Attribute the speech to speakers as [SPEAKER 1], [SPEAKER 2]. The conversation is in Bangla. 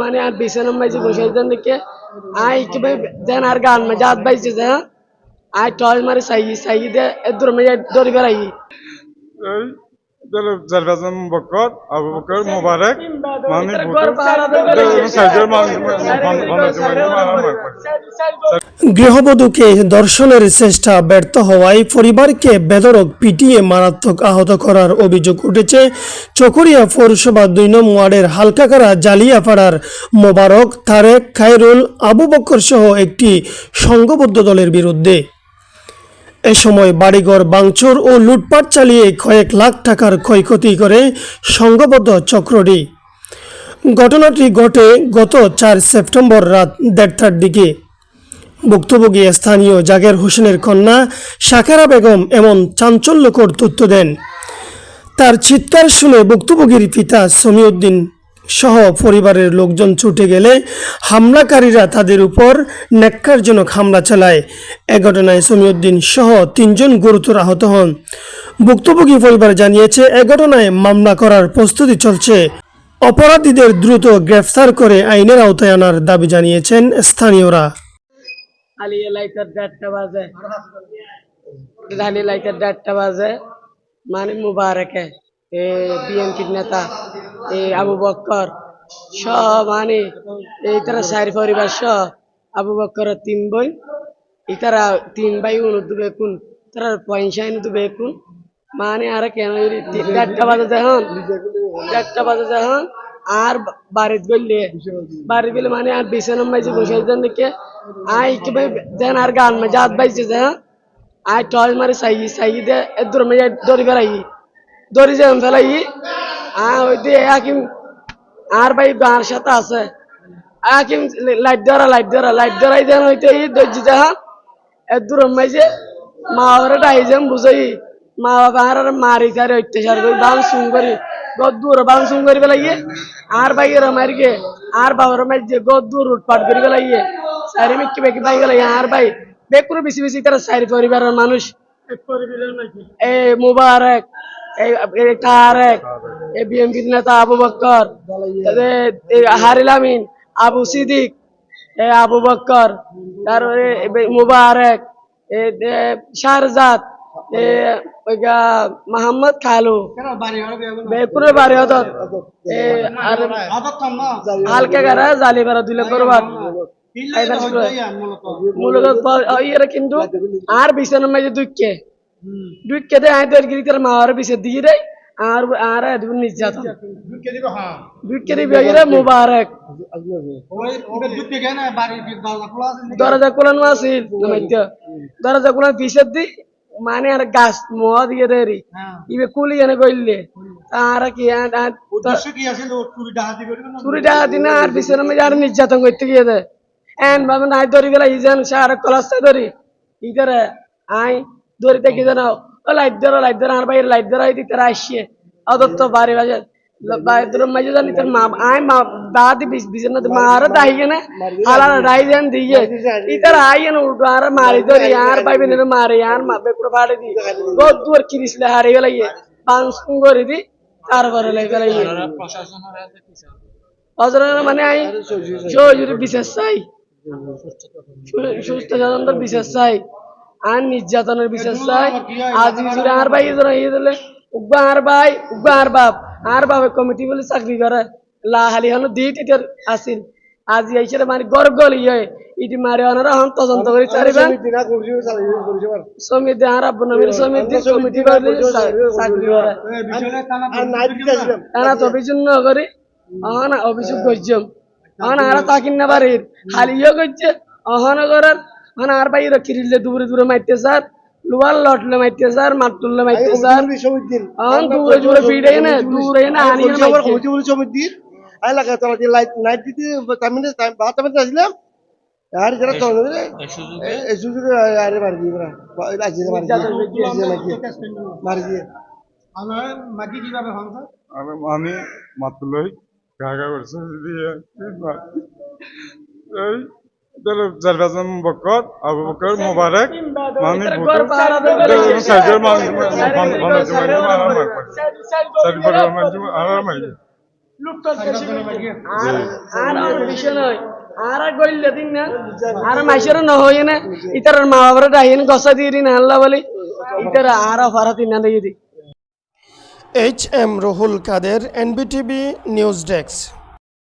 [SPEAKER 1] মানে আর বিছানাম বাইছে বসে যান দেখে আই কি ভাই যেন আর গান মে, জাত বাইছে যেন আই টয় মারে সাই সাই দে দূর মে দৌড়ি বেড়াই।
[SPEAKER 2] গৃহবধূকে দর্শনের চেষ্টা ব্যর্থ হওয়ায় পরিবারকে বেদরক পিটিয়ে মারাত্মক আহত করার অভিযোগ উঠেছে। চকরিয়া পৌরসভা দুই নম ওয়ার্ডের হালকাকারা জালিয়াপাড়ার মোবারক তারেক খায়রুল আবু বক্কর সহ একটি সংঘবদ্ধ দলের বিরুদ্ধে। এ সময় বাড়িঘর, বাংচুর ও লুটপাট চালিয়ে কয়েক লাখ টাকার ক্ষয়ক্ষতি করে সংঘবদ্ধ চক্রটি। ঘটনাটি ঘটে গত চার সেপ্টেম্বর রাত দেড়টার দিকে। ভুক্তভোগী স্থানীয় জাগের হোসেনের কন্যা সাকেরা বেগম এমন চাঞ্চল্যকর তথ্য দেন। তার চিৎকার শুনে ভুক্তভোগীর পিতা সমীউদ্দিন সহ পরিবারের লোকজন ছুটে গেলে হামলাকারীরা তাদের উপর ন্যাক্কারজনক হামলা চালায়। এ ঘটনায় সমিউদ্দিন সহ তিনজন গুরুতর আহত হন। ভুক্তভোগী পরিবার জানিয়েছে, এ ঘটনায় মামলা করার প্রস্তুতি চলছে। অপরাধীদের দ্রুত গ্রেফতার করে আইনের আওতায় আনার দাবি জানিয়েছেন স্থানীয়রা।
[SPEAKER 1] মানে মুবারকে। বিএনপির নেতা এই আবু বক্কর, সব মানে এই তারা সাহের পরিবার সহ আবু বক্কর তিন বই ইতারা তিন ভাই অনুদু বেকুন তারা পয়সা অনুদু বেকুন। মানে আর কেন চারটা বাজে যখন, চারটা বাজে যখন আর বাড়িত গেলে বাড়ি গেলে মানে আর বিছানাম বাইছে বসে যান দেখে, আই কি ভাই দেন আর গান মে জাত বাইছে যে হ্যাঁ আই টয় মারে সাইগি সাইগি দে এ দূর মে দড়ি বেড়াই। দরি যে ফেলাই হ্যাঁ হাকিম আর ভাই আর সাথে আছে। হাকিম লাইট ধরা লাইট ধরা লাইট ধরাই দেন হইতে দর্জি যাহা এত দূর মাইছে মা বাবার ডাই যেন বুঝাই। মা বাবার মারি সারি অত্যাচার করি বাম সুম করি গদ্দুর বাম সুম করি বেলাইয়ে আর ভাই এর মারি গে আর বাবার মারি যে গদ্দুর দূর উৎপাট করি বেলাইয়ে সারি মিকি বেকি পাই গেলাই আর ভাই বেকুর বেশি বেশি তারা সারি পরিবারের মানুষ। এ মুবারক আবু আবু সিদ্দিক এ আবু বক্কর। তারপরে মুবারক এ এ মোহাম্মদ খালু। বেকুরের বাড়ি অদত গারা জালি বারা দুই লক্ষ রুবার মূলত। কিন্তু আর বিছানার মাঝে দুঃখে ঢুকে দেয় আয় তোর গিরিতে মার পিছের দিয়ে দেয় আর আর দুন নির্যাতন ঢুকে দিবে হ্যাঁ দরজা কোলানো আছে দরজা কোলান পিছের দি মানে আর গাছ মহ দিয়ে দেরি ইবে কুলি এনে কইলে আর কি চুরি ডাহাতি না আর পিছনে মধ্যে আর নির্যাতন করতে গিয়ে দে এন ভাবে নাই ধরি গেলা ইজান সার কলাস ধরি ইদারে আই দড়ি থেকে যেন লাইট ধরো লাইট ধরো আমার বাইরে লাইট ধরো দিতে আসছে। অদত্ত বাড়ি বাজে মাঝে জানি তোর মা আয় মা দাদি বিজন মা আর দাইগে না হালাল দাইজেন দিয়ে ইতার আইয়েন উল্টো আর মারি ধরে আর বাইবে নে মারে আর মা বেকুড় ফাড়ে দি। বহুত দূর কিরিসলে হারে গেলাই পাঁচ করে দি তারপরে লাই গেলাই অজরার মানে আই জোর বিশেষ চাই। সুস্থ জনন্দর বিশেষ চাই। আর নির্যাতনের বিশেষ চাই। আজ আর ভাই জোড়া ইয়ে দিলে উগবা আর ভাই উগবা আর বাপ আর বাপে কমিটি বলে চাকরি করে। লাহালি হলো দি টিটার আসিল। আজ এইসে মানে গর ইয়ে ইটি মারে অনারা হন তদন্ত করে সমিতি আর সমিতি চাকরি করে। তো অভিযোগ ন অভিযোগ আর তাকিন না বাড়ির। হালিও ইয়ে অহন করার মানে আর বাইর কিরিলে দূরে দূরে মারতে স্যার লোয়ার লটলে মাইতে স্যার মাতুললে মাইতে স্যার। আন হ্যাঁ, দূরে দূরে পিড়ে না দূরে না আনি
[SPEAKER 3] সবার হুজুর
[SPEAKER 4] আমি মাতুলই দিয়ে আর
[SPEAKER 1] মাসের নহয় না। ইতার মা বাবার ডাইন গসা দিয়ে দিন আল্লাহ বলি। ইতার আর ফারাত না দিয়ে দি।
[SPEAKER 2] H M Rahul Kader NB TV news desk.